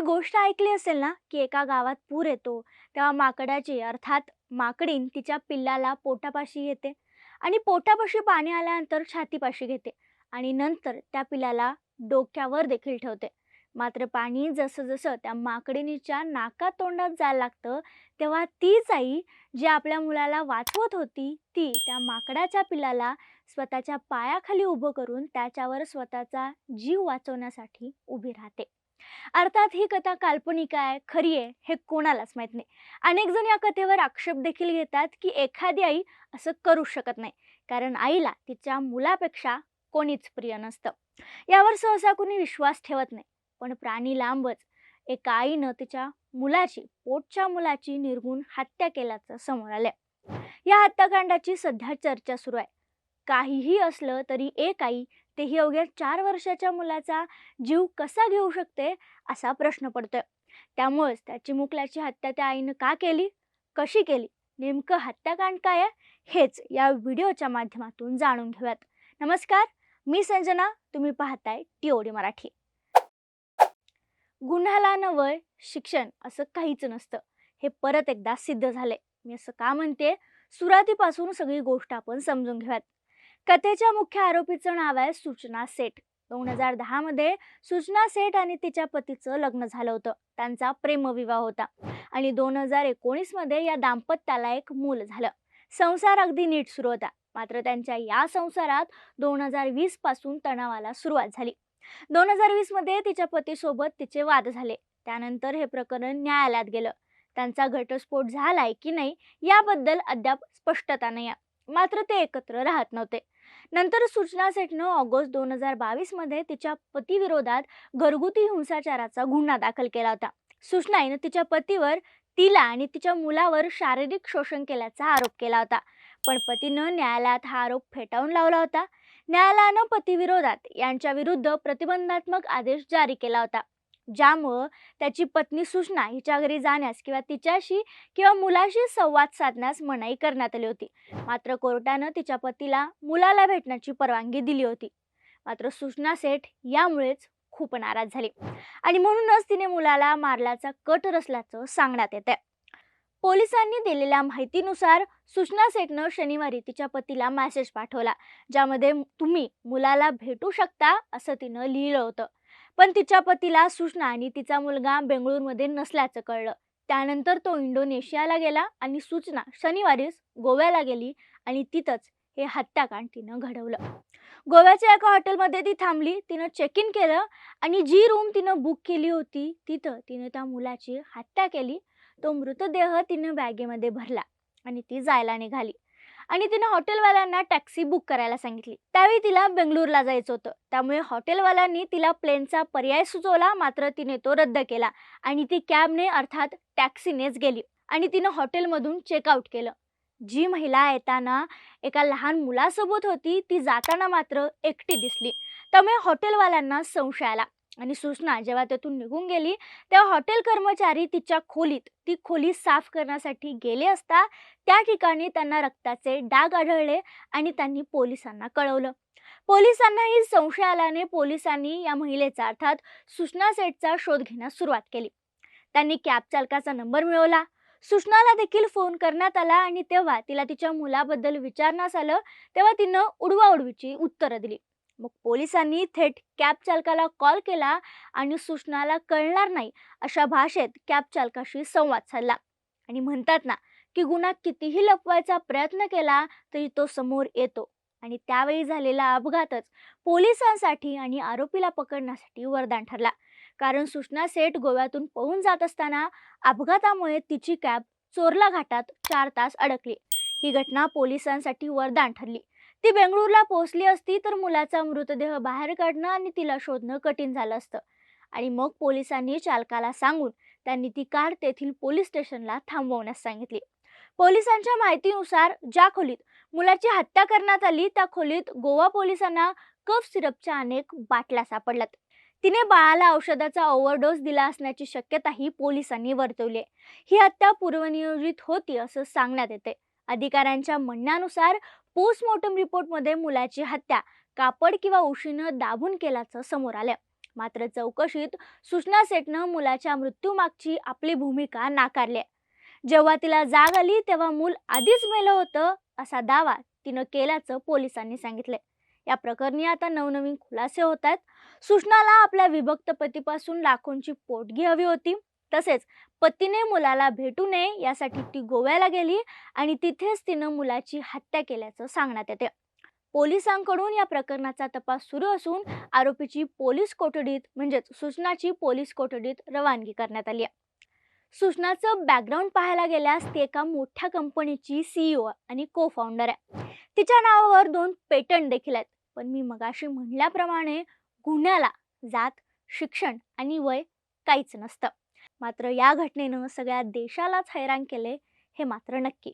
गोष्ट ऐकली असेल ना की एका गावात पूर येतो तेव्हा माकडाची अर्थात माकडीन तिच्या पिल्लाला पोटापाशी घेते आणि पोटापाशी पाणी आल्यानंतर छातीपाशी घेते आणि नंतर त्या पिल्लाला डोक्यावर देखील ठेवते. मात्र पाणी जसं जसं त्या माकडिणीच्या नाकात तोंडात जायला लागतं तेव्हा तीच आई जी आपल्या मुलाला वाचवत होती ती त्या माकडाच्या पिल्लाला स्वतःच्या पायाखाली उभं करून त्याच्यावर स्वतःचा जीव वाचवण्यासाठी उभी राहते. अर्थात ही कथा काल्पनिक आहे खरी आहे हे कोणालाच माहीत नाही. अनेक जण या कथेवर आक्षेप देखील घेतात की एखादी आई असं करू शकत नाही. कारण आईला तिच्या मुलापेक्षा कोणीच प्रिय नसतं. यावर सहसा कोणी विश्वास ठेवत नाही. पण प्राणी लांबच. एका आईनं तिच्या मुलाची पोटच्या मुलाची निर्गुण हत्या केल्याचं समोर आलंय. या हत्याकांडाची सध्या चर्चा सुरू आहे. काहीही असलं तरी एक आई तेही अवघ्या चार वर्षाच्या मुलाचा जीव कसा घेऊ शकते असा प्रश्न पडतोय. त्यामुळेच त्या चिमुकल्याची हत्या त्या आईनं का केली? कशी केली? नेमकं हत्याकांड काय आहे? हेच या व्हिडिओच्या माध्यमातून जाणून घेऊयात. नमस्कार मी संजना तुम्ही पाहताय टीओडी मराठी. गुन्ह्याला न वय शिक्षण असं काहीच नसतं. हे परत एकदा सिद्ध झाले मी असं का म्हणते सुरुवातीपासून सगळी गोष्ट आपण समजून घेऊयात. कथेच्या मुख्य आरोपीचं नाव आहे सूचना सेठ. दोन हजार दहा मध्ये सूचना सेठ आणि तिच्या पतीचं लग्न झालं होतं. त्यांचा प्रेमविवाह होता. आणि दोन हजार एकोणीसमध्ये या दाम्पत्याला एक मूल झालं. संसार अगदी नीट सुरू होता. मात्र त्यांच्या या संसारात दोन हजार वीसपासून तणावाला सुरुवात झाली. दोन हजार वीसमध्ये तिच्या पतीसोबत तिचे वाद झाले. त्यानंतर हे प्रकरण न्यायालयात गेलं. त्यांचा घटस्फोट झालाय की नाही याबद्दल अद्याप स्पष्टता नाही मात्र ते एकत्र राहत नव्हते. नंतर सूचना सेठनं ऑगस्ट दोन हजार बावीसमध्ये तिच्या पतीविरोधात घरगुती हिंसाचाराचा गुन्हा दाखल केला होता. सूचनाईनं तिच्या पतीवर तिला आणि तिच्या मुलावर शारीरिक शोषण केल्याचा आरोप केला होता. पण पतीनं न्यायालयात हा आरोप फेटाळून लावला होता. न्यायालयानं पतीविरोधात यांच्या विरुद्ध प्रतिबंधात्मक आदेश जारी केला होता. ज्यामुळं त्याची पत्नी सूचना हिच्या घरी जाण्यास किंवा तिच्याशी किंवा मुलाशी संवाद साधण्यास मनाई करण्यात आली होती. मात्र कोर्टानं तिच्या पतीला मुलाला भेटण्याची परवानगी दिली होती. मात्र सूचना सेठ यामुळेच खूप नाराज झाली. आणि म्हणूनच तिने मुलाला मारल्याचा कट रचल्याचं सांगण्यात येत आहे पोलिसांनी दिलेल्या माहितीनुसार सूचना सेठनं शनिवारी तिच्या पतीला मेसेज पाठवला ज्यामध्ये तुम्ही मुलाला भेटू शकता असं तिनं लिहिलं होतं. पण तिच्या पतीला सूचना आणि तिचा मुलगा बेंगळूरमध्ये नसल्याचं कळलं. त्यानंतर तो इंडोनेशियाला गेला आणि सूचना शनिवारीच गोव्याला गेली आणि तिथंच हे हत्याकांड तिनं घडवलं. गोव्याच्या एका हॉटेलमध्ये ती थांबली तिनं चेक इन केलं आणि जी रूम तिनं बुक केली होती तिथं तिनं त्या मुलाची हत्या केली. तो मृतदेह तिनं बॅगेमध्ये भरला आणि ती जायला निघाली. आणि तिनं हॉटेलवाल्यांना टॅक्सी बुक करायला सांगितली. त्यावेळी तिला बेंगळूरला जायचं होतं. त्यामुळे हॉटेलवाल्यांनी तिला प्लेनचा पर्याय सुचवला मात्र तिने तो रद्द केला आणि ती कॅबने अर्थात टॅक्सीनेच गेली आणि तिनं हॉटेलमधून चेकआउट केलं. जी महिला येताना एका लहान मुलासोबत होती ती जाताना मात्र एकटी दिसली. त्यामुळे हॉटेलवाल्यांना संशय आला. आणि सूचना जेव्हा तेथून निघून गेली तेव्हा हॉटेल कर्मचारी तिच्या खोलीत ती खोली साफ करण्यासाठी गेले असता त्या ठिकाणी त्यांना रक्ताचे डाग आढळले आणि त्यांनी पोलिसांना कळवलं. पोलिसांनाही संशय आल्याने पोलिसांनी या महिलेचा अर्थात सूचना सेटचा शोध घेण्यास सुरुवात केली. त्यांनी कॅब चालकाचा नंबर मिळवला. सूचनाला देखील फोन करण्यात आला आणि तेव्हा तिला तिच्या मुलाबद्दल विचारण्यास आलं तेव्हा तिनं उडवाउडवीची उत्तरं दिली. मग पोलिसांनी थेट कॅब चालकाला कॉल केला आणि सूचनाला कळणार नाही अशा भाषेत कॅब चालकाशी संवाद साधला. आणि म्हणतात ना की गुन्हा कितीही लपवायचा प्रयत्न केला तरी तो समोर येतो. आणि त्यावेळी झालेला अपघातच पोलिसांसाठी आणि आरोपीला पकडण्यासाठी वरदान ठरला. कारण सूचना सेठ गोव्यातून पळून जात असताना अपघातामुळे तिची कॅब चोरला घाटात चार तास अडकली. ही घटना पोलिसांसाठी वरदान ठरली. ती बेंगळूरला पोहोचली असती तर मुलाचा मृतदेह बाहेर काढणं आणि तिला शोधणं कठीण झालं असतं. आणि मग पोलिसांनी चालकाला सांगून त्यांनी ती कार तेथील पोलीस स्टेशनला थांबवण्यास सांगितली. पोलिसांच्या माहितीनुसार ज्या खोलीत मुलाची हत्या करण्यात आली त्या खोलीत गोवा पोलिसांना कफ सिरपच्या अनेक बाटल्या सापडल्यात. तिने बाळाला औषधाचा ओव्हरडोस दिला असण्याची शक्यताही पोलिसांनी वर्तवली. आहे ही हत्या पूर्वनियोजित होती असं सांगण्यात येते. अधिकाऱ्यांच्या म्हणण्यानुसार पोस्टमॉर्टम रिपोर्टमध्ये मुलाची हत्या कापड किंवा उशीनं दाबून केल्याचं समोर आलं. मात्र चौकशीत सुषमा सेठनं मुलाच्या मृत्यूमागची आपली भूमिका नाकारली. जेव्हा तिला जाग आली तेव्हा मूल आधीच मेलं होतं असा दावा तिनं केल्याचं पोलिसांनी सांगितले. या प्रकरणी आता नवनवीन खुलासे होत आहेत. सुषणाला आपल्या विभक्त पतीपासून लाखोंची पोटगी हवी होती. तसेच पतीने मुलाला भेटू नये यासाठी ती गोव्याला गेली आणि तिथेच तिनं मुलाची हत्या केल्याचं सांगण्यात येते. पोलिसांकडून या प्रकरणाचा तपास सुरू असून आरोपीची पोलीस कोठडीत म्हणजेच सूचनाची पोलीस कोठडीत रवानगी करण्यात आली आहे. सूचनाचं बॅकग्राऊंड पाहायला गेल्यास ती एका मोठ्या कंपनीची सीईओ आणि को फाउंडर आहे. तिच्या नावावर दोन पेटंट देखील आहेत. पण मी मगाशी म्हणल्याप्रमाणे गुन्ह्याला जात शिक्षण आणि वय काहीच नसतं. मात्र या घटनेनं सगळ्या देशालाच हैराण केले हे मात्र नक्की.